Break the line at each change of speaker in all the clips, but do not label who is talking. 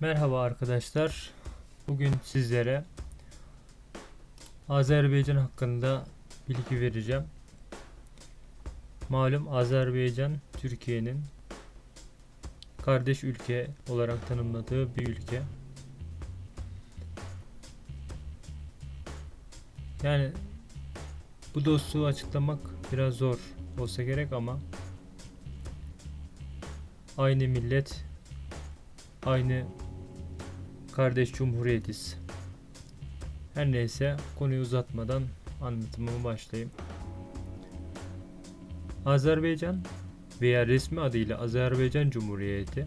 Merhaba arkadaşlar. Bugün sizlere Azerbaycan hakkında bilgi vereceğim. Malum Azerbaycan Türkiye'nin kardeş ülke olarak tanımladığı bir ülke. Yani bu dostluğu açıklamak biraz zor olsa gerek ama aynı millet, aynı kardeş cumhuriyetiz. Her neyse konuyu uzatmadan anlatımıma başlayayım. Azerbaycan veya resmi adıyla Azerbaycan Cumhuriyeti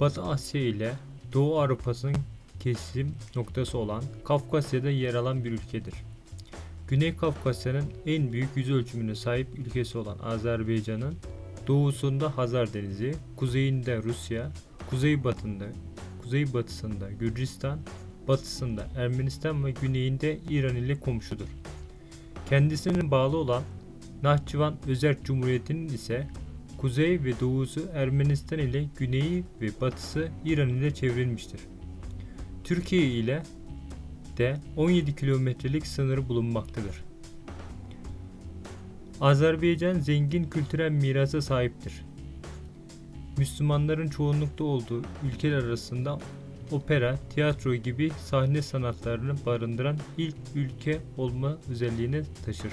Batı Asya ile Doğu Avrupa'nın kesim noktası olan Kafkasya'da yer alan bir ülkedir. Güney Kafkasya'nın en büyük yüz ölçümüne sahip ülkesi olan Azerbaycan'ın doğusunda Hazar Denizi, kuzeyinde Rusya, kuzeybatında kuzeybatısında Gürcistan, batısında Ermenistan ve güneyinde İran ile komşudur. Kendisine bağlı olan Nahçıvan Özerk Cumhuriyeti'nin ise kuzey ve doğusu Ermenistan ile güneyi ve batısı İran ile çevrilmiştir. Türkiye ile de 17 kilometrelik sınırı bulunmaktadır. Azerbaycan zengin kültürel mirasa sahiptir. Müslümanların çoğunlukta olduğu ülkeler arasında opera, tiyatro gibi sahne sanatlarını barındıran ilk ülke olma özelliğini taşır.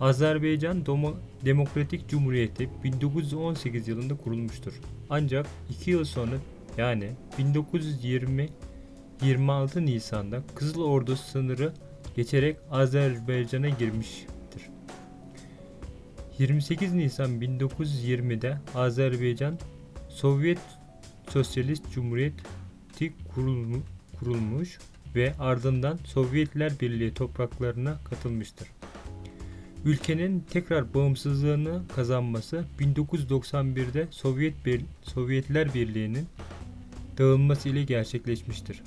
Azerbaycan Domo- Demokratik Cumhuriyeti 1918 yılında kurulmuştur. Ancak 2 yıl sonra yani 1920 26 Nisan'da Kızıl Ordu sınırı geçerek Azerbaycan'a girmiştir. 28 Nisan 1920'de Azerbaycan Sovyet Sosyalist Cumhuriyeti kurulmu- kurulmuş ve ardından Sovyetler Birliği topraklarına katılmıştır. Ülkenin tekrar bağımsızlığını kazanması 1991'de Sovyet Bir- Sovyetler Birliği'nin dağılması ile gerçekleşmiştir.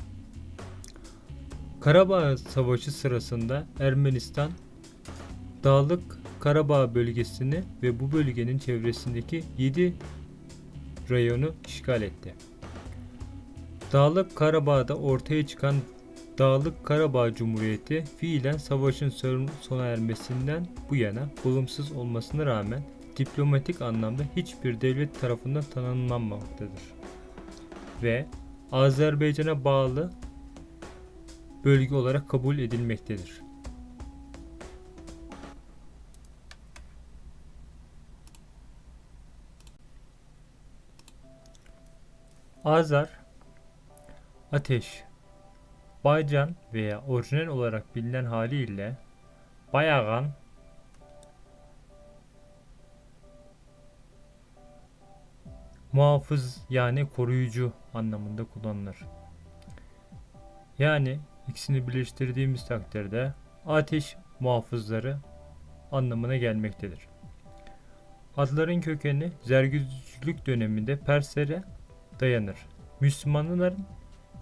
Karabağ Savaşı sırasında Ermenistan Dağlık Karabağ bölgesini ve bu bölgenin çevresindeki 7 rayonu işgal etti. Dağlık Karabağ'da ortaya çıkan Dağlık Karabağ Cumhuriyeti fiilen savaşın son- sona ermesinden bu yana bağımsız olmasına rağmen diplomatik anlamda hiçbir devlet tarafından tanınmamaktadır. Ve Azerbaycan'a bağlı bölge olarak kabul edilmektedir. Azar, ateş, Baycan veya orijinal olarak bilinen haliyle Bayagan, muhafız yani koruyucu anlamında kullanılır. Yani ikisini birleştirdiğimiz takdirde ateş muhafızları anlamına gelmektedir. Adların kökeni Zergüzlük döneminde Perslere dayanır. Müslümanların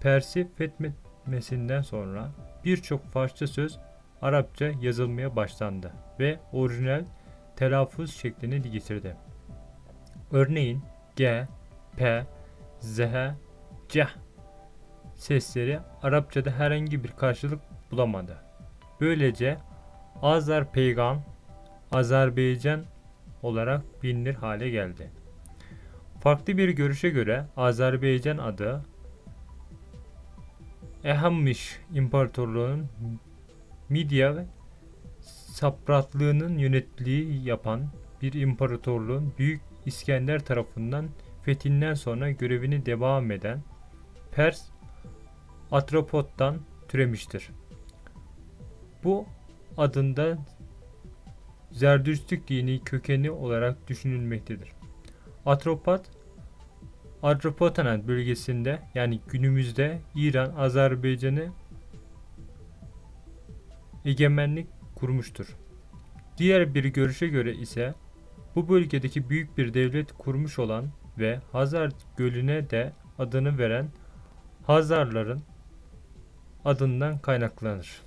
Pers'i fethetmesinden sonra birçok Farsça söz Arapça yazılmaya başlandı ve orijinal telaffuz şeklini getirdi. Örneğin G, P, Z, C sesleri Arapçada herhangi bir karşılık bulamadı. Böylece Azerpeygan, Azerbaycan olarak bilinir hale geldi. Farklı bir görüşe göre Azerbaycan adı Ehammiş İmparatorluğu'nun Midya ve Sapratlığı'nın yönetiliği yapan bir imparatorluğun Büyük İskender tarafından fethinden sonra görevini devam eden Pers Atropat'tan türemiştir. Bu adında Zerdüştlük dini kökeni olarak düşünülmektedir. Atropat, Atropatanat bölgesinde yani günümüzde İran, Azerbaycan'ı egemenlik kurmuştur. Diğer bir görüşe göre ise bu bölgedeki büyük bir devlet kurmuş olan ve Hazar Gölü'ne de adını veren Hazarların adından kaynaklanır.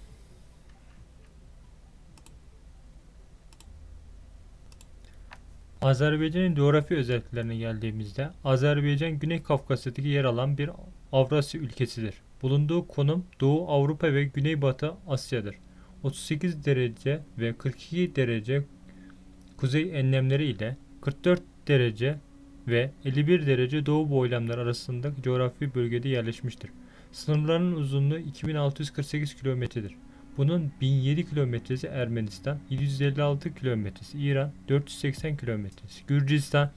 Azerbaycan'ın coğrafi özelliklerine geldiğimizde Azerbaycan Güney Kafkasya'daki yer alan bir Avrasya ülkesidir. Bulunduğu konum Doğu Avrupa ve Güneybatı Asya'dır. 38 derece ve 42 derece kuzey enlemleri ile 44 derece ve 51 derece doğu boylamları arasındaki coğrafi bölgede yerleşmiştir. Sınırlarının uzunluğu 2648 kilometredir. Bunun 1007 kilometresi Ermenistan, 756 kilometresi İran, 480 kilometresi Gürcistan,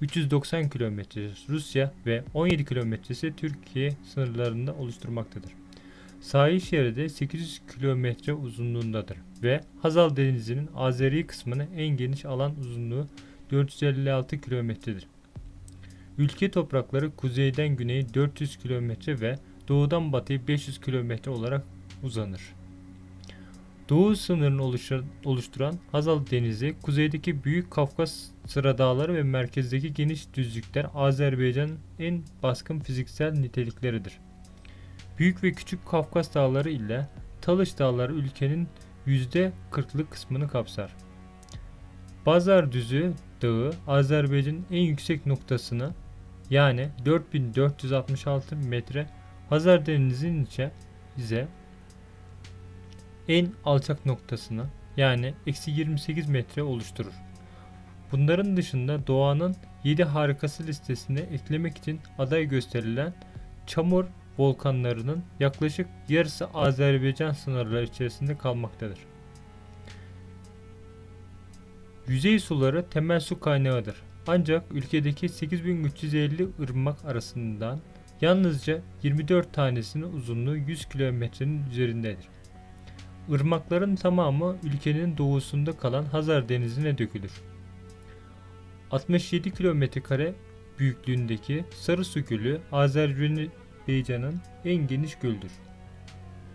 390 kilometresi Rusya ve 17 kilometresi Türkiye sınırlarında oluşturmaktadır. Sahil şeridi 800 kilometre uzunluğundadır ve Hazal Denizi'nin Azeri kısmının en geniş alan uzunluğu 456 kilometredir. Ülke toprakları kuzeyden güneye 400 kilometre ve doğudan batıya 500 kilometre olarak uzanır. Doğu sınırını oluştur- oluşturan Hazal Denizi, kuzeydeki Büyük Kafkas Sıra Dağları ve merkezdeki geniş düzlükler Azerbaycan'ın en baskın fiziksel nitelikleridir. Büyük ve Küçük Kafkas Dağları ile Talış Dağları ülkenin %40'lık kısmını kapsar. Bazar Düzü Dağı Azerbaycan'ın en yüksek noktasını yani 4466 metre Hazar Denizi'nin içe ise en alçak noktasını yani eksi 28 metre oluşturur. Bunların dışında doğanın 7 harikası listesine eklemek için aday gösterilen çamur volkanlarının yaklaşık yarısı Azerbaycan sınırları içerisinde kalmaktadır. Yüzey suları temel su kaynağıdır. Ancak ülkedeki 8350 ırmak arasından yalnızca 24 tanesinin uzunluğu 100 kilometrenin üzerindedir. Irmakların tamamı ülkenin doğusunda kalan Hazar Denizi'ne dökülür. 67 kilometre kare büyüklüğündeki Sarısu Gölü Azerbaycan'ın en geniş göldür.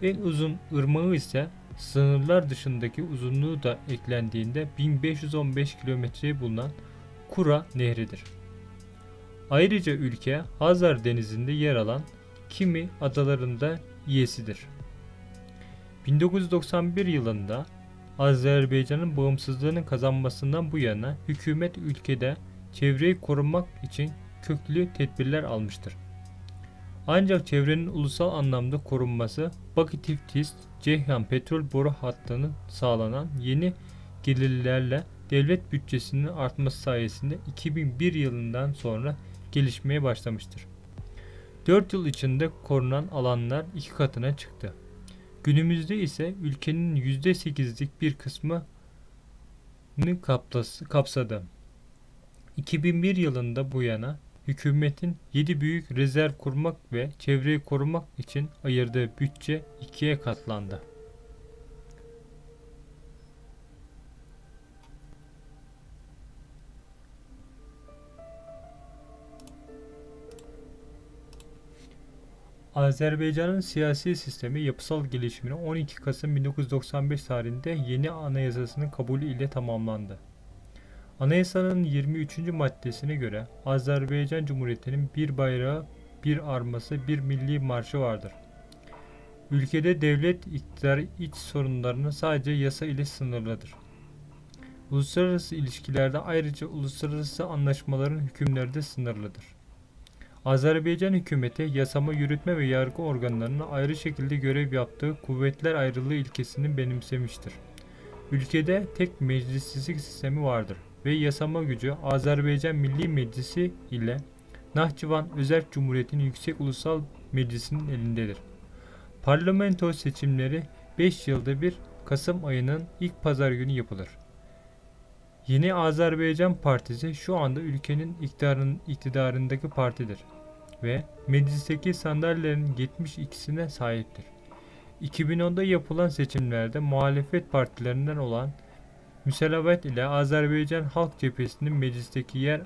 En uzun ırmağı ise sınırlar dışındaki uzunluğu da eklendiğinde 1515 kilometreye bulunan Kura Nehri'dir. Ayrıca ülke Hazar Denizi'nde yer alan kimi adalarında üyesidir. 1991 yılında Azerbaycan'ın bağımsızlığını kazanmasından bu yana hükümet ülkede çevreyi korumak için köklü tedbirler almıştır. Ancak çevrenin ulusal anlamda korunması Bakü Tiftis Ceyhan petrol boru hattının sağlanan yeni gelirlerle devlet bütçesinin artması sayesinde 2001 yılından sonra gelişmeye başlamıştır. 4 yıl içinde korunan alanlar iki katına çıktı. Günümüzde ise ülkenin %8'lik bir kısmını kapsadı. 2001 yılında bu yana hükümetin 7 büyük rezerv kurmak ve çevreyi korumak için ayırdığı bütçe ikiye katlandı. Azerbaycan'ın siyasi sistemi yapısal gelişimini 12 Kasım 1995 tarihinde yeni anayasasının kabulü ile tamamlandı. Anayasanın 23. maddesine göre Azerbaycan Cumhuriyeti'nin bir bayrağı, bir arması, bir milli marşı vardır. Ülkede devlet iktidarı iç sorunlarını sadece yasa ile sınırlıdır. Uluslararası ilişkilerde ayrıca uluslararası anlaşmaların hükümleri de sınırlıdır. Azerbaycan hükümeti yasama, yürütme ve yargı organlarının ayrı şekilde görev yaptığı kuvvetler ayrılığı ilkesini benimsemiştir. Ülkede tek meclislik sistemi vardır ve yasama gücü Azerbaycan Milli Meclisi ile Nahçıvan Özerk Cumhuriyeti'nin Yüksek Ulusal Meclisi'nin elindedir. Parlamento seçimleri 5 yılda bir Kasım ayının ilk pazar günü yapılır. Yeni Azerbaycan Partisi şu anda ülkenin iktidarın, iktidarındaki partidir ve meclisteki sandalyelerin 72'sine sahiptir. 2010'da yapılan seçimlerde muhalefet partilerinden olan Müselavet ile Azerbaycan Halk Cephesi'nin meclisteki yer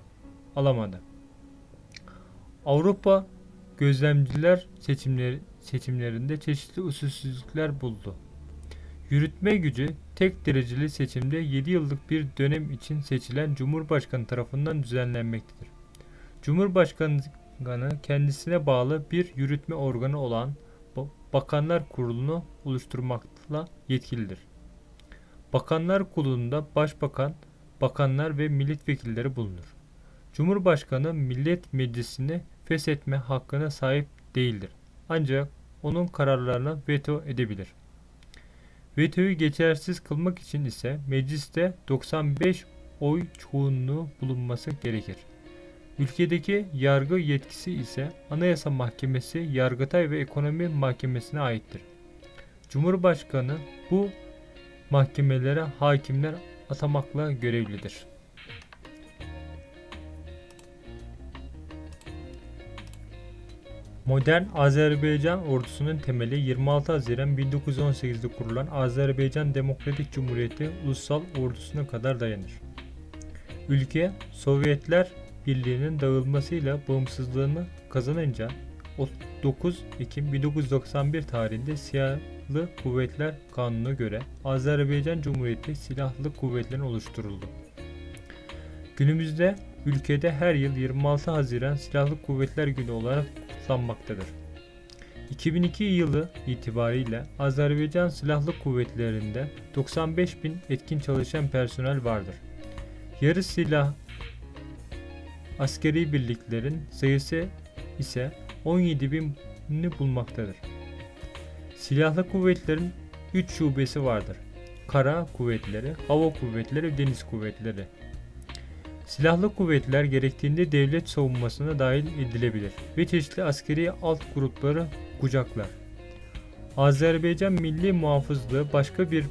alamadı. Avrupa gözlemciler seçimleri, seçimlerinde çeşitli usulsüzlükler buldu. Yürütme gücü tek dereceli seçimde 7 yıllık bir dönem için seçilen Cumhurbaşkanı tarafından düzenlenmektedir. Cumhurbaşkanı kendisine bağlı bir yürütme organı olan Ba- Bakanlar Kurulu'nu oluşturmakla yetkilidir. Bakanlar Kurulu'nda Başbakan, bakanlar ve milletvekilleri bulunur. Cumhurbaşkanı Millet Meclisi'ni feshetme hakkına sahip değildir. Ancak onun kararlarına veto edebilir. Vetoyu geçersiz kılmak için ise mecliste 95 oy çoğunluğu bulunması gerekir. Ülkedeki yargı yetkisi ise Anayasa Mahkemesi, Yargıtay ve Ekonomi Mahkemesi'ne aittir. Cumhurbaşkanı bu mahkemelere hakimler atamakla görevlidir. Modern Azerbaycan ordusunun temeli 26 Haziran 1918'de kurulan Azerbaycan Demokratik Cumhuriyeti Ulusal Ordusu'na kadar dayanır. Ülke Sovyetler Birliği'nin dağılmasıyla bağımsızlığını kazanınca 9 Ekim 1991 tarihinde Silahlı Kuvvetler Kanunu'na göre Azerbaycan Cumhuriyeti Silahlı Kuvvetlerin oluşturuldu. Günümüzde ülkede her yıl 26 Haziran Silahlı Kuvvetler Günü olarak kutlanmaktadır. 2002 yılı itibariyle Azerbaycan Silahlı Kuvvetleri'nde 95 bin etkin çalışan personel vardır. Yarı silah askeri birliklerin sayısı ise 17 binini bulmaktadır. Silahlı kuvvetlerin 3 şubesi vardır. Kara kuvvetleri, hava kuvvetleri ve deniz kuvvetleri. Silahlı kuvvetler gerektiğinde devlet savunmasına dahil edilebilir ve çeşitli askeri alt grupları kucaklar. Azerbaycan Milli Muhafızlığı başka bir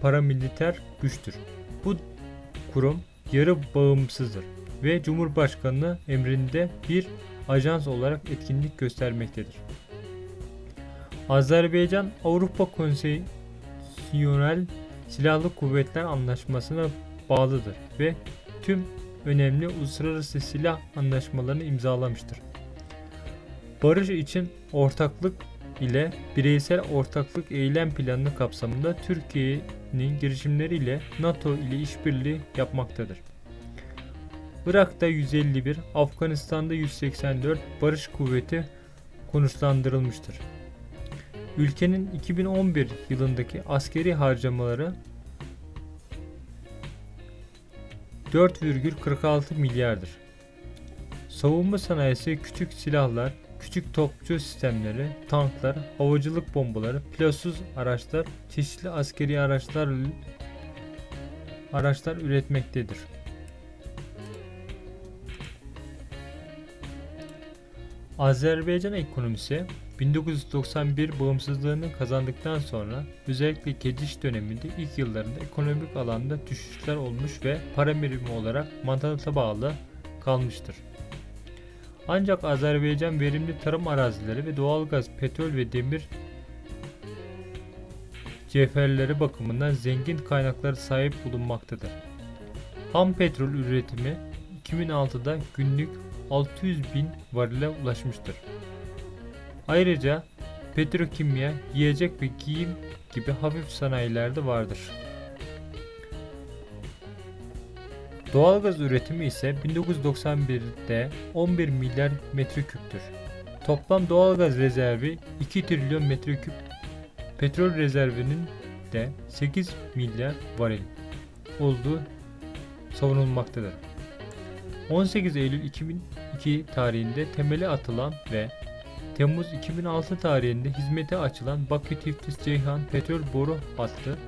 paramiliter güçtür. Bu kurum yarı bağımsızdır ve Cumhurbaşkanı emrinde bir ajans olarak etkinlik göstermektedir. Azerbaycan Avrupa Konsesyonel Silahlı Kuvvetler Anlaşması'na bağlıdır ve tüm önemli uluslararası silah anlaşmalarını imzalamıştır. Barış için ortaklık ile bireysel ortaklık eylem planı kapsamında Türkiye'nin girişimleriyle NATO ile işbirliği yapmaktadır. Irak'ta 151, Afganistan'da 184 barış kuvveti konuşlandırılmıştır. Ülkenin 2011 yılındaki askeri harcamaları 4,46 milyardır. Savunma sanayisi küçük silahlar, küçük topçu sistemleri, tanklar, havacılık bombaları, pilotsuz araçlar, çeşitli askeri araçlar araçlar üretmektedir. Azerbaycan ekonomisi 1991 bağımsızlığını kazandıktan sonra özellikle geçiş döneminde ilk yıllarında ekonomik alanda düşüşler olmuş ve para birimi olarak mantanata bağlı kalmıştır. Ancak Azerbaycan verimli tarım arazileri ve doğalgaz, petrol ve demir cevherleri bakımından zengin kaynaklara sahip bulunmaktadır. Ham petrol üretimi 2006'da günlük 600 bin varile ulaşmıştır. Ayrıca petrokimya, yiyecek ve giyim gibi hafif sanayilerde vardır. Doğalgaz üretimi ise 1991'de 11 milyar metreküptür. Toplam doğalgaz rezervi 2 trilyon metreküp, petrol rezervinin de 8 milyar varil olduğu savunulmaktadır. 18 Eylül 2002 tarihinde temeli atılan ve Temmuz 2006 tarihinde hizmete açılan Bakü Tiflis Ceyhan petrol boru hattı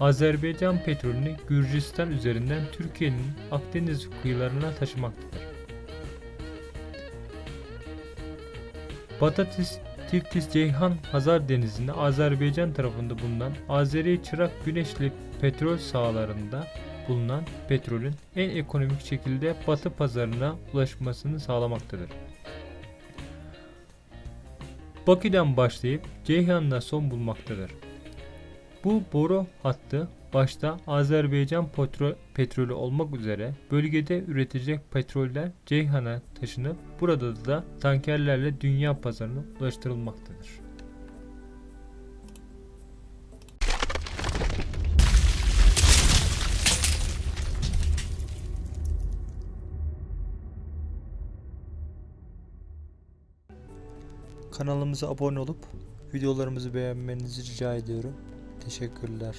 Azerbaycan petrolünü Gürcistan üzerinden Türkiye'nin Akdeniz kıyılarına taşımaktadır. Batatis Tiflis Ceyhan Hazar Denizi'nde Azerbaycan tarafında bulunan Azeri Çırak Güneşli petrol sahalarında bulunan petrolün en ekonomik şekilde batı pazarına ulaşmasını sağlamaktadır. Bakü'den başlayıp Ceyhan'la son bulmaktadır. Bu boru hattı başta Azerbaycan petro petrolü olmak üzere bölgede üretilecek petroller Ceyhan'a taşınıp burada da tankerlerle dünya pazarına ulaştırılmaktadır.
Kanalımıza abone olup videolarımızı beğenmenizi rica ediyorum. Teşekkürler.